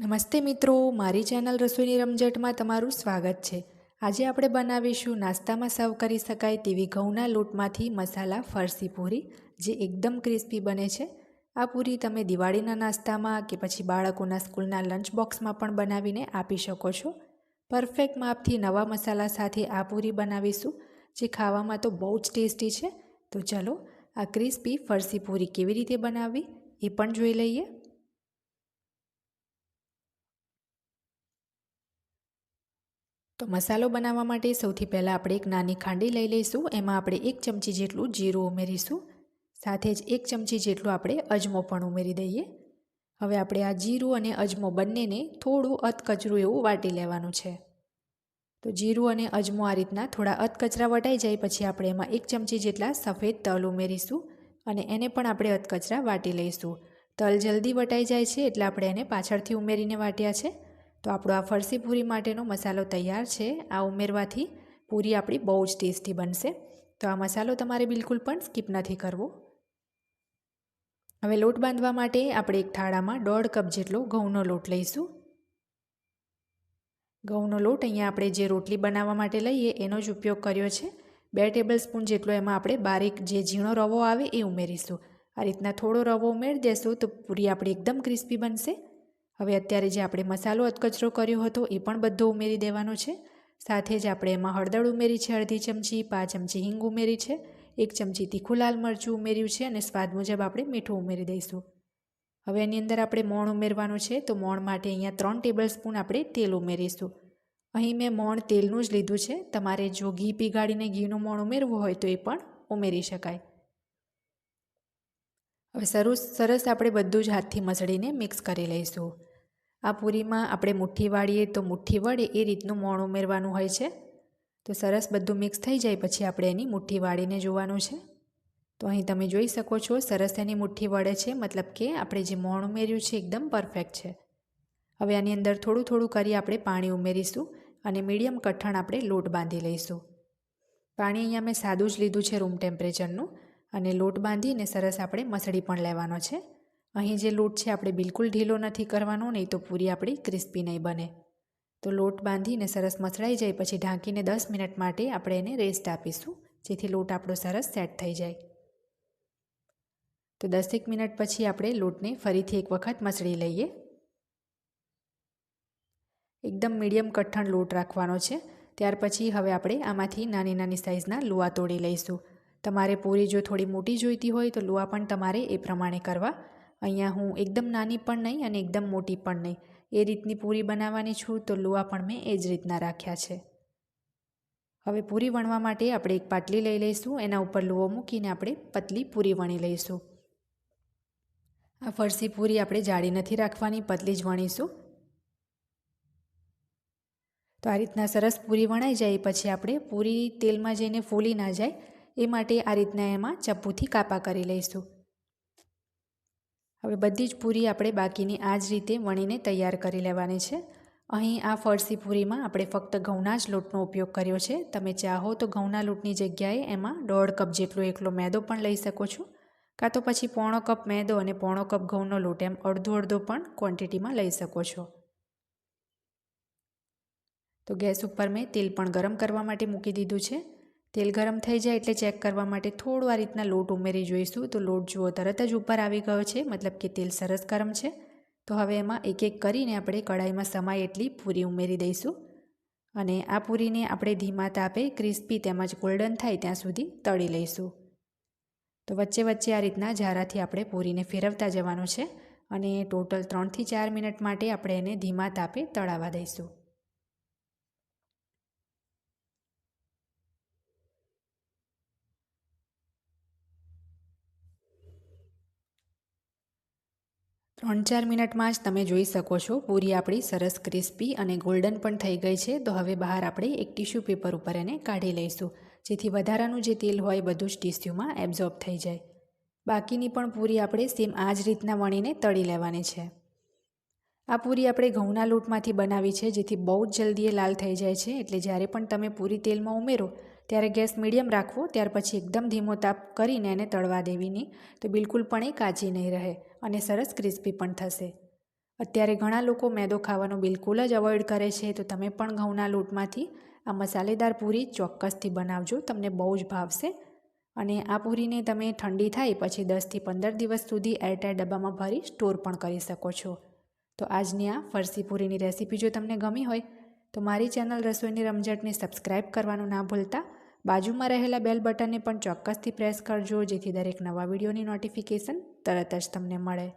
નમસ્તે મિત્રો, મારી ચેનલ રસોઈની રમઝટમાં તમારું સ્વાગત છે. આજે આપણે બનાવીશું નાસ્તામાં સર્વ કરી શકાય તેવી ઘઉંના લોટમાંથી મસાલા ફરસી પૂરી, જે એકદમ ક્રિસ્પી બને છે. આ પૂરી તમે દિવાળીના નાસ્તામાં કે પછી બાળકોના સ્કૂલના લંચ બોક્સમાં પણ બનાવીને આપી શકો છો. પરફેક્ટ માપથી નવા મસાલા સાથે આ પૂરી બનાવીશું, જે ખાવામાં તો બહુ જ ટેસ્ટી છે. તો ચલો, આ ક્રિસ્પી ફરસી પૂરી કેવી રીતે બનાવવી એ પણ જોઈ લઈએ. તો મસાલો બનાવવા માટે સૌથી પહેલાં આપણે એક નાની ખાંડી લઈ લઈશું. એમાં આપણે એક ચમચી જેટલું જીરું ઉમેરીશું. સાથે જ એક ચમચી જેટલું આપણે અજમો પણ ઉમેરી દઈએ. હવે આપણે આ જીરું અને અજમો બંનેને થોડું અધકચરું એવું વાટી લેવાનું છે. તો જીરું અને અજમો આ રીતના થોડા અધકચરા વટાઈ જાય પછી આપણે એમાં એક ચમચી જેટલા સફેદ તલ ઉમેરીશું અને એને પણ આપણે અધકચરા વાટી લઈશું. તલ જલ્દી વટાઈ જાય છે એટલે આપણે એને પાછળથી ઉમેરીને વાટ્યા છે. તો આપણો આ ફરસી પૂરી માટેનો મસાલો તૈયાર છે. આ ઉમેરવાથી પૂરી આપણી બહુ જ ટેસ્ટી બનશે. તો આ મસાલો તમારે બિલકુલ પણ સ્કીપ નથી કરવો. હવે લોટ બાંધવા માટે આપણે એક થાળામાં દોઢ કપ જેટલો ઘઉંનો લોટ લઈશું. ઘઉંનો લોટ અહીંયા આપણે જે રોટલી બનાવવા માટે લઈએ એનો જ ઉપયોગ કર્યો છે. બે ટેબલ સ્પૂન જેટલો એમાં આપણે બારીક જે ઝીણો રવો આવે એ ઉમેરીશું. આ રીતના થોડો રવો ઉમેરી દેશું તો પૂરી આપણી એકદમ ક્રિસ્પી બનશે. હવે અત્યારે જે આપણે મસાલો અધકચરો કર્યો હતો એ પણ બધો ઉમેરી દેવાનો છે. સાથે જ આપણે એમાં હળદર ઉમેરી છે, અડધી ચમચી, પાંચ ચમચી હિંગ ઉમેરી છે, એક ચમચી તીખું લાલ મરચું ઉમેર્યું છે અને સ્વાદ મુજબ આપણે મીઠું ઉમેરી દઈશું. હવે એની અંદર આપણે મોણ ઉમેરવાનું છે, તો મોણ માટે અહીંયા ત્રણ ટેબલ સ્પૂન આપણે તેલ ઉમેરીશું. અહીં મેં મોણ તેલનું જ લીધું છે, તમારે જો ઘી પીગાડીને ઘીનું મોણ ઉમેરવું હોય તો એ પણ ઉમેરી શકાય. હવે સરસ સરસ આપણે બધું જ હાથથી મસળીને મિક્સ કરી લઈશું. આ પૂરીમાં આપણે મુઠ્ઠી વાળીએ તો મુઠ્ઠી વળે એ રીતનું મોણ ઉમેરવાનું હોય છે. તો સરસ બધું મિક્સ થઈ જાય પછી આપણે એની મુઠ્ઠી વાળીને જોવાનું છે. તો અહીં તમે જોઈ શકો છો સરસ એની મુઠ્ઠી વળે છે, મતલબ કે આપણે જે મોણ ઉમેર્યું છે એકદમ પરફેક્ટ છે. હવે આની અંદર થોડું થોડું કરી આપણે પાણી ઉમેરીશું અને મીડિયમ કઠણ આપણે લોટ બાંધી લઈશું. પાણી અહીંયા મેં સાદું જ લીધું છે રૂમ ટેમ્પરેચરનું અને લોટ બાંધીને સરસ આપણે મસળી પણ લેવાનો છે. અહીં જે લોટ છે, આપણે બિલકુલ ઢીલો નથી કરવાનો, નહીં તો પૂરી આપણી ક્રિસ્પી નહીં બને. તો લોટ બાંધીને સરસ મસળાઈ જાય, પછી ઢાંકીને દસ મિનિટ માટે આપણે એને રેસ્ટ આપીશું, જેથી લોટ આપણો સરસ સેટ થઈ જાય. તો દસેક મિનિટ પછી આપણે લોટને ફરીથી એક વખત મસળી લઈએ. એકદમ મીડિયમ કઠણ લોટ રાખવાનો છે. ત્યાર પછી હવે આપણે આમાંથી નાની નાની સાઇઝના લુવા તોડી લઈશું. તમારે પૂરી જો થોડી મોટી જોઈતી હોય, તો લુવા પણ તમારે એ પ્રમાણે કરવા. અહીંયા હું એકદમ નાની પણ નહીં અને એકદમ મોટી પણ નહીં. એ રીતની પૂરી બનાવવાની છું તો લુવા પણ મેં એ જ રીતના રાખ્યા છે. હવે પૂરી વણવા માટે આપણે એક પાટલી લઈ લઈશું. એના ઉપર લુવો મૂકીને આપણે પતલી પૂરી વણી લઈશું. આ ફરસી પૂરી આપણે જાડી નથી રાખવાની, પતલી જ વણીશું. તો આ રીતના સરસ પૂરી વણાઈ જાય પછી આપણે પૂરી તેલમાં જઈને ફૂલી ના જાય, એ માટે આ રીતના એમાં ચપ્પુથી કાપા કરી લઈશું. હવે બધી જ પૂરી આપણે બાકીની આ જ રીતે વણીને તૈયાર કરી લેવાની છે. અહીં આ ફરસી પૂરીમાં આપણે ફક્ત ઘઉંના જ લોટનો ઉપયોગ કર્યો છે. તમે ચાહો તો ઘઉંના લોટની જગ્યાએ એમાં દોઢ કપ જેટલો એકલો મેદો પણ લઈ શકો છો. કાં તો પછી પોણો કપ મેદો અને પોણો કપ ઘઉંનો લોટ એમ અડધો અડધો પણ ક્વોન્ટિટીમાં લઈ શકો છો. તો ગેસ ઉપર મેં તેલ પણ ગરમ કરવા માટે મૂકી દીધું છે. તેલ ગરમ થઈ જાય એટલે ચેક કરવા માટે થોડું આ રીતના લોટ ઉમેરી જોઈશું. તો લોટ જુઓ, તરત જ ઉપર આવી ગયો છે, મતલબ કે તેલ સરસ ગરમ છે. તો હવે એમાં એક એક કરીને આપણે કઢાઈમાં સમાય એટલી પૂરી ઉમેરી દઈશું. અને આ પૂરીને આપણે ધીમા તાપે ક્રિસ્પી તેમજ ગોલ્ડન થાય ત્યાં સુધી તળી લઈશું. તો વચ્ચે વચ્ચે આ રીતના ઝારાથી આપણે પૂરીને ફેરવતા જવાનું છે. અને ટોટલ ત્રણથી ચાર મિનિટ માટે આપણે એને ધીમા તાપે તળાવવા દઈશું. ત્રણ ચાર મિનિટમાં જ તમે જોઈ શકો છો, પૂરી આપણી સરસ ક્રિસ્પી અને ગોલ્ડન પણ થઈ ગઈ છે. તો હવે બહાર આપણે એક ટીશ્યુ પેપર ઉપર એને કાઢી લઈશું. જેથી વધારાનું જે તેલ હોય બધું જ ટીસ્યુમાં એબ્ઝોર્બ થઈ જાય. બાકીની પણ પૂરી આપણે સેમ આ જ રીતના વણીને તળી લેવાની છે. આ પૂરી આપણે ઘઉંના લોટમાંથી બનાવી છે, જેથી બહુ જ જલ્દી એ લાલ થઈ જાય છે. એટલે જ્યારે પણ તમે પૂરી તેલમાં ઉમેરો, ત્યારે ગેસ મીડિયમ રાખવો, ત્યાર પછી એકદમ ધીમો તાપ કરીને એને તળવા દેવી નહીં. તો બિલકુલ પણ એ કાચી નહીં રહે. અને સરસ ક્રિસ્પી પણ થશે. અત્યારે ઘણા લોકો મેદો ખાવાનું બિલકુલ જ અવોઇડ કરે છે, તો તમે પણ ઘઉંના લોટમાંથી આ મસાલેદાર પૂરી ચોક્કસથી બનાવજો, તમને બહુ જ ભાવશે. અને આ પૂરીને તમે ઠંડી થાય પછી દસથી પંદર દિવસ સુધી એરટાઈટ ડબ્બામાં ભરી સ્ટોર પણ કરી શકો છો. તો આજની આ ફરસી પૂરીની રેસીપી જો તમને ગમી હોય, તો મારી ચેનલ રસોઈની રમઝટને સબસ્ક્રાઈબ કરવાનું ના ભૂલતા. બાજુમાં રહેલા બેલ બટનને પણ ચોક્કસથી પ્રેસ કરજો, જેથી દરેક નવા વિડીયોની નોટિફિકેશન તરત જ તમને મળે.